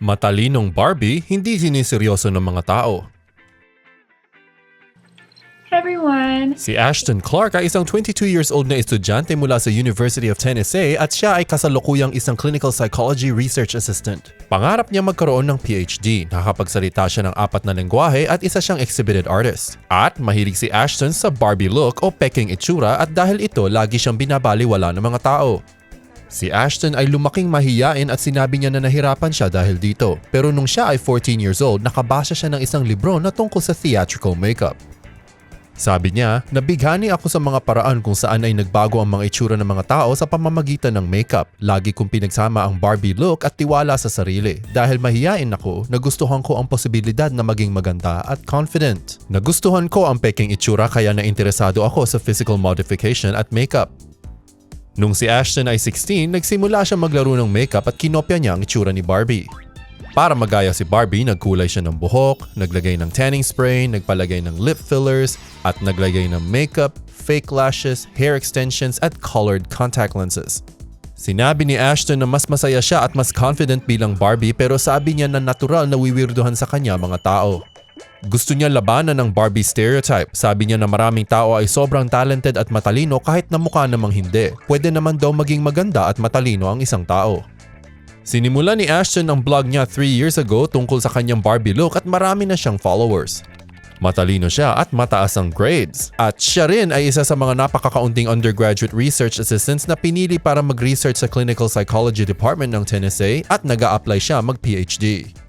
Matalinong Barbie, hindi siniseryoso ng mga tao. Hey everyone! Si Ashton Clark ay isang 22 years old na estudyante mula sa University of Tennessee at siya ay kasalukuyang isang clinical psychology research assistant. Pangarap niya magkaroon ng PhD, nakakapagsalita siya ng apat na lengguwahe at isa siyang exhibited artist. At mahilig si Ashton sa Barbie look o peking itsura at dahil ito lagi siyang binabaliwala ng mga tao. Si Ashton ay lumaking mahiyain at sinabi niya na nahirapan siya dahil dito. Pero nung siya ay 14 years old, nakabasa siya ng isang libro na tungkol sa theatrical makeup. Sabi niya, nabighani ako sa mga paraan kung saan ay nagbago ang mga itsura ng mga tao sa pamamagitan ng makeup. Lagi kong pinagsama ang Barbie look at tiwala sa sarili. Dahil mahiyain ako, nagustuhan ko ang posibilidad na maging maganda at confident. Nagustuhan ko ang peking itsura kaya nainteresado ako sa physical modification at makeup. Nung si Ashton ay 16, nagsimula siya maglaro ng makeup at kinopya niya ang itsura ni Barbie. Para magaya si Barbie, nagkulay siya ng buhok, naglagay ng tanning spray, nagpalagay ng lip fillers, at naglagay ng makeup, fake lashes, hair extensions, at colored contact lenses. Sinabi ni Ashton na mas masaya siya at mas confident bilang Barbie pero sabi niya na natural na wiwirduhan sa kanya mga tao. Gusto niya labanan ng Barbie stereotype. Sabi niya na maraming tao ay sobrang talented at matalino kahit na mukha namang hindi. Pwede naman daw maging maganda at matalino ang isang tao. Sinimula ni Ashton ang blog niya 3 years ago tungkol sa kanyang Barbie look at marami na siyang followers. Matalino siya at mataas ang grades. At siya rin ay isa sa mga napakakaunting undergraduate research assistants na pinili para mag-research sa Clinical Psychology Department ng Tennessee at nag apply siya mag-PhD.